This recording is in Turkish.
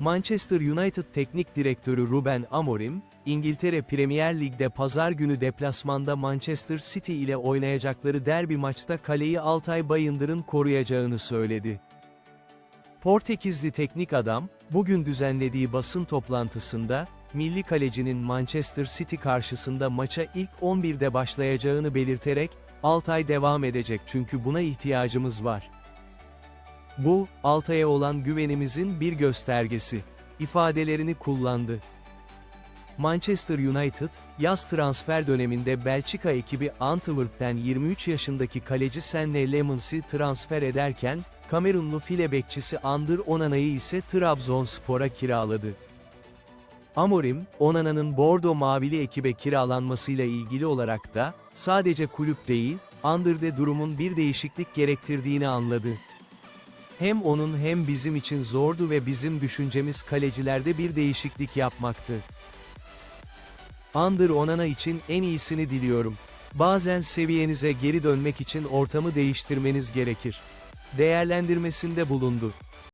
Manchester United Teknik Direktörü Ruben Amorim, İngiltere Premier Lig'de pazar günü deplasmanda Manchester City ile oynayacakları derbi maçta kaleyi Altay Bayındır'ın koruyacağını söyledi. Portekizli teknik adam, bugün düzenlediği basın toplantısında, milli kalecinin Manchester City karşısında maça ilk 11'de başlayacağını belirterek, Altay devam edecek çünkü buna ihtiyacımız var. Bu, Altay'a olan güvenimizin bir göstergesi, ifadelerini kullandı. Manchester United, yaz transfer döneminde Belçika ekibi Antwerp'ten 23 yaşındaki kaleci Senne Lemons'i transfer ederken, Kamerunlu file bekçisi Andır Onana'yı ise Trabzonspor'a kiraladı. Amorim, Onana'nın Bordo Mavili ekibe kiralanmasıyla ilgili olarak da, sadece kulüp değil, Andır'de durumun bir değişiklik gerektirdiğini anladı. Hem onun hem bizim için zordu ve bizim düşüncemiz kalecilerde bir değişiklik yapmaktı. Andır Onana için en iyisini diliyorum. Bazen seviyenize geri dönmek için ortamı değiştirmeniz gerekir. Değerlendirmesinde bulundu.